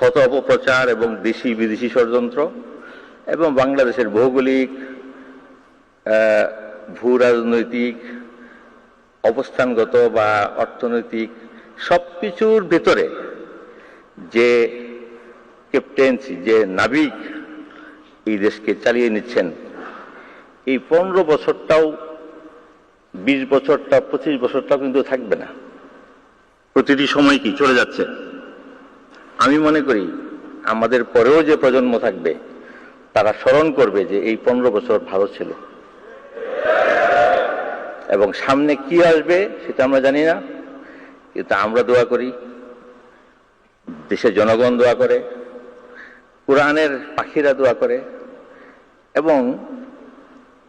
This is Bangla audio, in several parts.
শত অপপ্রচার এবং দেশি বিদেশি ষড়যন্ত্র এবং বাংলাদেশের ভৌগোলিক ভূ রাজনৈতিক অবস্থানগত বা অর্থনৈতিক সব কিছুর ভেতরে যে ক্যাপ্টেন্সি যে নাবিক এই দেশকে চালিয়ে নিচ্ছেন, এই পনেরো বছরটাও, বিশ বছরটা, পঁচিশ বছরটাও কিন্তু থাকবে না। প্রতিটি সময় কি চলে যাচ্ছে? আমি মনে করি আমাদের পরেও যে প্রজন্ম থাকবে, তারা স্মরণ করবে যে এই পনেরো বছর ভালো ছিল। এবং সামনে কি আসবে সেটা আমরা জানি না, কিন্তু আমরা দোয়া করি, দেশের জনগণ দোয়া করে, কোরআনের পাখিরা দোয়া করে, এবং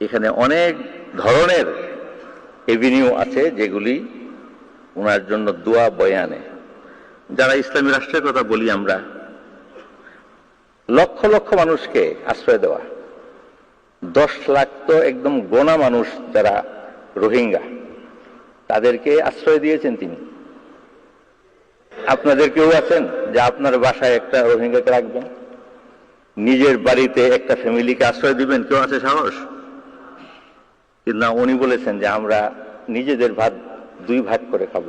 এখানে অনেক ধরনের এভিনিউ আছে যেগুলি ওনার জন্য দোয়া বয়ানে যারা ইসলামী রাষ্ট্রের কথা বলি আমরা, লক্ষ লক্ষ মানুষকে আশ্রয় দেওয়া। দশ লাখ তো একদম গোনা মানুষ যারা রোহিঙ্গা, তাদেরকে আশ্রয় দিয়েছেন তিনি। আপনাদের কেউ আছেন যে আপনার বাসায় একটা রোহিঙ্গাকে রাখবেন? নিজের বাড়িতে একটা ফ্যামিলিকে আশ্রয় দিবেন? কেউ আছে সাহস? কিন্তু না, উনি বলেছেন যে আমরা নিজেদের ভাত দুই ভাগ করে খাব।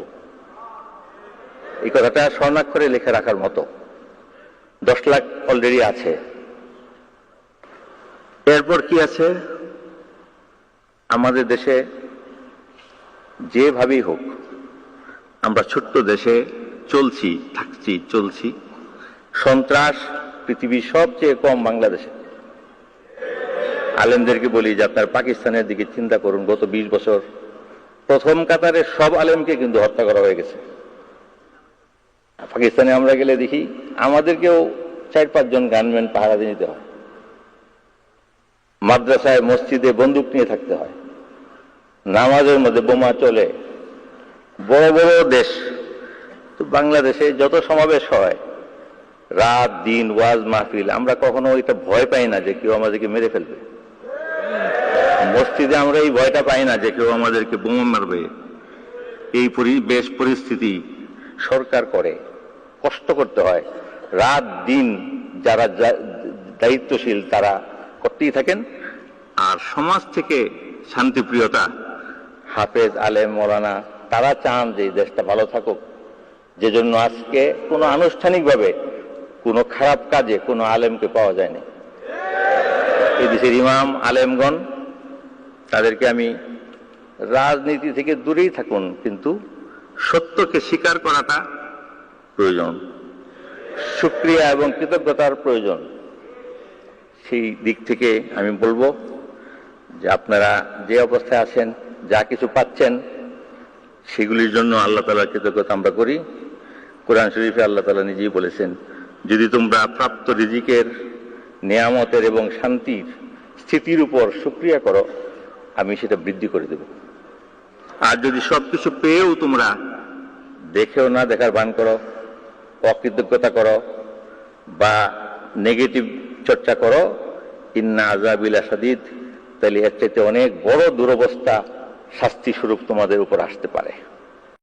এই কথাটা স্বর্ণাক্ষরে লিখে রাখার মতো। দশ লাখ অলরেডি আছে। এরপর কি আছে? আমাদের দেশে যেভাবেই হোক, আমরা ছোট্ট দেশে চলছি, থাকছি, চলছি। সন্ত্রাস পৃথিবীর সবচেয়ে কম বাংলাদেশে। আলেমদেরকে বলি যে আপনার পাকিস্তানের দিকে চিন্তা করুন, গত বিশ বছর প্রথম কাতারের সব আলেমকে কিন্তু হত্যা করা হয়ে গেছে। পাকিস্তানে আমরা গেলে দেখি আমাদেরকেও চার পাঁচজন গানম্যান পাহারা দিয়ে নিতে হয়। মাদ্রাসায় মসজিদে বন্দুক নিয়ে থাকতে হয়। নামাজের মধ্যে বোমা চলে। বড় বড় দেশ। তো বাংলাদেশে যত সমাবেশ হয়, রাত, দিন, ওয়াজ, মাহফিল, আমরা কখনো এটা ভয় পাই না যে কেউ আমাদেরকে মেরে ফেলবে। মসজিদে আমরা এই ভয়টা পাই না যে কেউ আমাদেরকে বোমা মারবে। এই পরিবেশ পরিস্থিতি সরকার করে। কষ্ট করতে হয়। রাত, দিন যারা দায়িত্বশীল তারা করতেই থাকেন। আর সমাজ থেকে শান্তিপ্রিয়তা। হাফেজ আলেম মৌলানা, তারা চান যে দেশটা ভালো থাকুক। যে জন্য আজকে কোনো আনুষ্ঠানিকভাবে কোনো খারাপ কাজে কোনো আলেমকে পাওয়া যায়নি। এই দেশের ইমাম, আলেমগণ, তাদেরকে আমি রাজনীতি থেকে দূরেই থাকুন, কিন্তু সত্যকে স্বীকার করাটা প্রয়োজন। সুক্রিয়া এবং কৃতজ্ঞতার প্রয়োজন। সেই দিক থেকে আমি বলব যে আপনারা যে অবস্থায় আছেন, যা কিছু পাচ্ছেন, সেগুলির জন্য আল্লাহ তালার কৃতজ্ঞতা আমরা করি। কোরআন শরীফে আল্লাহ তালা নিজেই বলেছেন, যদি তোমরা প্রাপ্ত রিজিকের, নেয়ামতের এবং শান্তির স্থিতির উপর সুক্রিয়া করো, আমি সেটা বৃদ্ধি করে দেব। আর যদি সবকিছু পেয়েও তোমরা দেখেও না দেখার ভান করো অকৃতজ্ঞতা করো বা নেগেটিভ চর্চা করো। ইন্না আজাবিল আসাদিদ তাহলে এর চাইতে অনেক বড় দুরবস্থা শাস্তি স্বরূপ তোমাদের উপর আসতে পারে।